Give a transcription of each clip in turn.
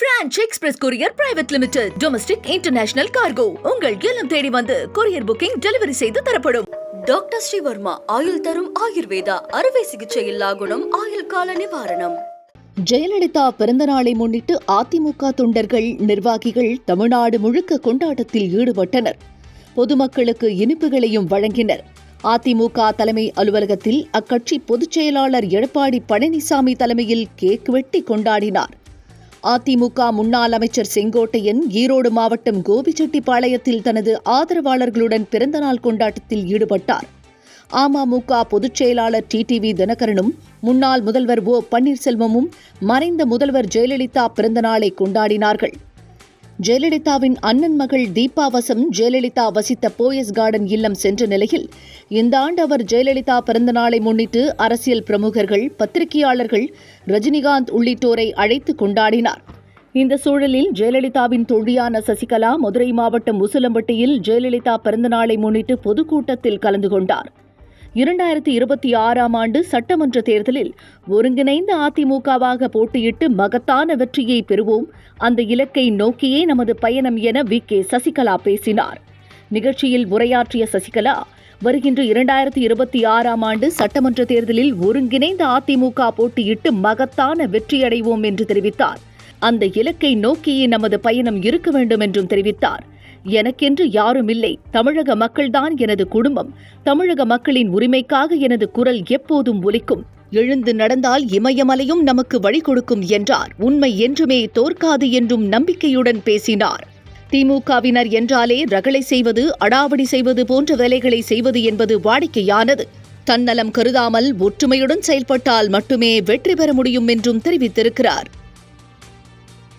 Franch express courier private limited domestic international cargo உங்கள் இல்லம் தேடி வந்து கொரியர் புக்கிங் டெலிவரி செய்து தரப்படும். டாக்டர் ஸ்ரீவர்மா ஆயுள் தரும் ஆயுர்வேதா அறுவை சிகிச்சை இல்லா குணம் ஆயுள் கால நிவாரணம். ஜெயலலிதா பிறந்த நாளை முன்னிட்டு அதிமுக தொண்டர்கள் நிர்வாகிகள் தமிழ்நாடு முழுக்க கொண்டாட்டத்தில் ஈடுபட்டனர். பொதுமக்களுக்கு இனிப்புகளையும் வழங்கினர். அதிமுக தலைமை அலுவலகத்தில் அக்கட்சி பொதுச் செயலாளர் எடப்பாடி பழனிசாமி தலைமையில் கேக் வெட்டி கொண்டாடினார். அதிமுக முன்னாள் அமைச்சர் செங்கோட்டையன் ஈரோடு மாவட்டம் கோபிச்செட்டிப்பாளையத்தில் தனது ஆதரவாளர்களுடன் பிறந்தநாள் கொண்டாட்டத்தில் ஈடுபட்டார். அமமுக பொதுச் செயலாளர் டிடிவி தினகரனும் முன்னாள் முதல்வர் ஓ பன்னீர்செல்வமும் மறைந்த முதல்வர் ஜெயலலிதா பிறந்தநாளை கொண்டாடினார்கள். ஜெயலலிதாவின் அண்ணன் மகள் தீபா வசம் ஜெயலலிதா வசித்த போயஸ் கார்டன் இல்லம் சென்ற நிலையில் இந்த ஆண்டு அவர் ஜெயலலிதா பிறந்தநாளை முன்னிட்டு அரசியல் பிரமுகர்கள் பத்திரிகையாளர்கள் ரஜினிகாந்த் உள்ளிட்டோரை அழைத்து கொண்டாடினார். இந்த சூழலில் ஜெயலலிதாவின் தோழியான சசிகலா மதுரை மாவட்டம் உசிலம்பட்டியில் ஜெயலலிதா பிறந்தநாளை முன்னிட்டு பொதுக்கூட்டத்தில் கலந்து கொண்டார். இரண்டாயிரத்தி இருபத்தி ஆறாம் ஆண்டு சட்டமன்ற தேர்தலில் ஒருங்கிணைந்த அதிமுகவாக போட்டியிட்டு மகத்தான வெற்றியை பெறுவோம். அந்த இலக்கை நோக்கியே நமது பயணம் என வி. கே. சசிகலா பேசினார். நிகழ்ச்சியில் உரையாற்றிய சசிகலா வருகின்ற இரண்டாயிரத்தி இருபத்தி ஆறாம் ஆண்டு சட்டமன்ற தேர்தலில் ஒருங்கிணைந்த அதிமுக போட்டியிட்டு மகத்தான வெற்றியடைவோம் என்று தெரிவித்தார். அந்த இலக்கை நோக்கியே நமது பயணம் இருக்க வேண்டும் என்றும் தெரிவித்தார். எனக்கென்று யாரும் இல்லை தமிழக மக்கள்தான் எனது குடும்பம். தமிழக மக்களின் உரிமைக்காக எனது குரல் எப்போதும் ஒலிக்கும். எழுந்து நடந்தால் இமயமலையும் நமக்கு வழி கொடுக்கும் என்றார். உண்மை என்றுமே தோற்காது என்றும் நம்பிக்கையுடன் பேசினார். திமுகவினர் என்றாலே ரகளை செய்வது அடாவடி செய்வது போன்ற வேலைகளை செய்வது என்பது வாடிக்கையானது. தன்னலம் கருதாமல் ஒற்றுமையுடன் செயல்பட்டால் மட்டுமே வெற்றி பெற முடியும் என்றும் தெரிவித்திருக்கிறார்.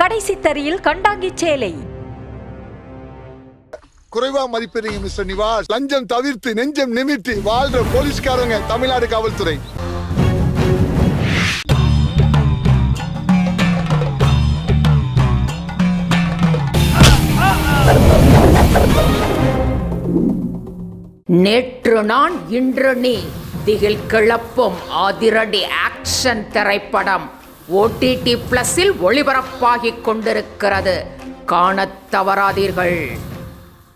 கடைசி தரியில் கண்டாங்கி சேலை. குறைவா மதிப்பிடுறீங்க மிஸ்டர் நிவாஸ். லஞ்சம் தவிர்த்து நெஞ்சம் நிமித்தி வாழ்ற போலீஸ்காரங்க தமிழ்நாடு காவல்துறை. நேற்று நான் இன்று நீ. திகில் கிளப்பும் அதிரடி ஆக்ஷன் திரைப்படம். ஓடிடி பிளஸில் ஒளிபரப்பாகிக் கொண்டிருக்கிறது. காணத் தவறாதீர்கள்.